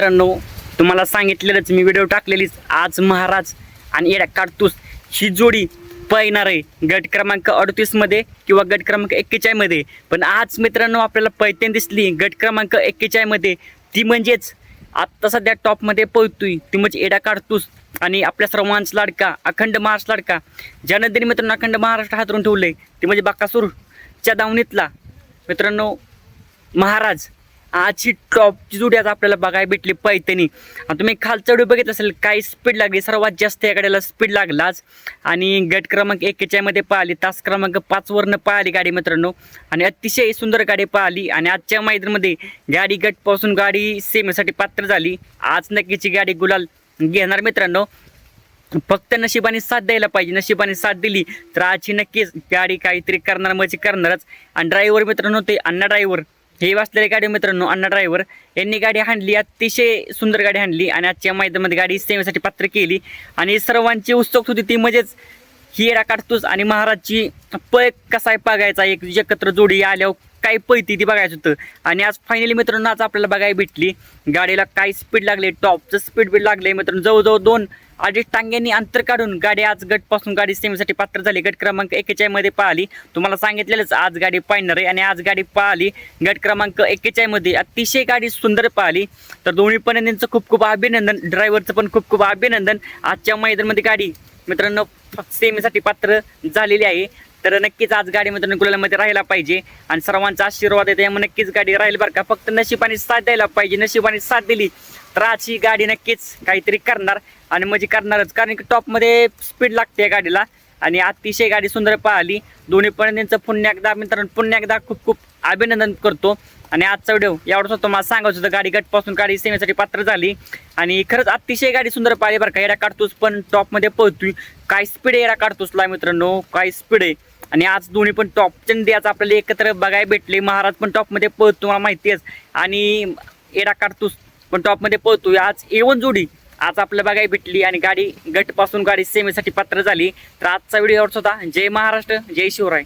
मित्रांनो तुम्हाला सांगितलेलंच मी व्हिडिओ टाकलेलीच. आज महाराज आणि येड्या काढतोस ही जोडी पाहणार आहे. गट क्रमांक अडतीसमध्ये किंवा गट क्रमांक एक्केचाळीसमध्ये पण आज मित्रांनो आपल्याला पैतेन दिसली. गट क्रमांक एक्केचाळीसमध्ये ती म्हणजेच आत्ता सध्या टॉपमध्ये पळतोय. ती म्हणजे एडा काढतोस आणि आपल्या सर्वांच लाडका अखंड महाराष्ट्र लाडका. ज्यानंतर मित्रांनो अखंड महाराष्ट्र हातरून ठेवलं आहे ती म्हणजे बाकासूरच्या दावणीतला. मित्रांनो महाराज आजची टॉपची जोडी आज आपल्याला बघायला भेटली पैठणी. आणि तुम्ही खालचा व्हिडिओ बघित असेल काही स्पीड लागली सर्वात जास्त या गाडीला स्पीड लागलाच. आणि गट क्रमांक एकेचाळीमध्ये पाहिली तास क्रमांक पाचवरनं पाहिली गाडी मित्रांनो. आणि अतिशय सुंदर गाडी पाहिली. आणि आजच्या मैदानामध्ये गाडी गटपासून गाडी सेमीसाठी पात्र झाली. आज नक्कीची गाडी गुलाल घेणार मित्रांनो. फक्त नशिबाने साथ द्यायला पाहिजे. नशिबाने साथ दिली तर आजची नक्कीच गाडी काहीतरी करणार म्हणजे करणारच. आणि ड्रायव्हर मित्रांनो ते अण्णा ड्रायव्हर हे वाचलेले गाडी मित्रांनो अण्णा ड्रायव्हर यांनी गाडी हाणली अतिशय सुंदर गाडी हाणली आणि आजच्या मैदानामध्ये गाडी सेवेसाठी पात्र केली. आणि सर्वांची उत्सुक होती ती म्हणजेच हिरा काढतोच काढतोस आणि महाराजची पळ कसा आहे बघायचा एक एकत्र जोडी आल्यावर काय पळती ती बघायचं होतं. आणि आज फायनली मित्रांनो आज आपल्याला बघायला भेटली. गाडीला काय स्पीड लागले टॉपचं स्पीड बीड लागले. मित्रांनो जवळजवळ दोन अडीच टांग्यांनी अंतर काढून गाडी आज गटपासून गाडी सेमीसाठी पात्र झाली. गट क्रमांक एकेचाळीमध्ये पाहिली. तुम्हाला सांगितलेलंच आज गाडी पाहणार आहे. आणि आज गाडी पाहिली गट क्रमांक एकेचाळीमध्ये अतिशय गाडी सुंदर पाहिली. तर दोन्ही पण त्यांचं खूप खूप अभिनंदन. ड्रायव्हरचं पण खूप खूप अभिनंदन. आजच्या मैदानामध्ये गाडी मित्रांनो सेमीसाठी पात्र झालेली आहे. तर नक्कीच आज गाडी मित्रांनो गुलालामध्ये राहायला पाहिजे. आणि सर्वांचा आशीर्वाद आहे त्यामुळे नक्कीच गाडी राहील बरं का. फक्त नशिबाने साथ द्यायला पाहिजे नशिबाने साथ दिली. तर आज ही गाडी नक्कीच काहीतरी करणार. आणि म्हणजे करणारच कारण की टॉपमध्ये स्पीड लागते या गाडीला. आणि अतिशय गाडी सुंदर पाहिली. दोन्ही पण त्यांचं पुन्हा एकदा मित्रांनो पुन्हा एकदा खूप खूप अभिनंदन करतो. आणि आजचा व्हिडिओ एवढंच होतं मला सांगायचं होतं गाडी गटपासून गाडी सेवेसाठी पात्र झाली. आणि खरंच अतिशय गाडी सुंदर पाहिली बरं का. येडा काढतोस पण टॉपमध्ये पळतोय. काय स्पीड येडा काढतोस ला मित्रांनो? काय स्पीड आहे? आणि आज दोन्ही पण टॉपच्या नदी आज आपल्याला एकत्र बघायला भेटले. महाराज पण टॉपमध्ये पळतो मला माहिती आहेच. आणि एडा काढतोस पण टॉपमध्ये पळतो आज एवन जोडी आज आपल्याला बघायला भेटली आणि गाडी गटपासून गाडी सेमीसाठी पात्र झाली. तर आजचा व्हिडिओ आवडत होता. जय महाराष्ट्र जय शिवराय.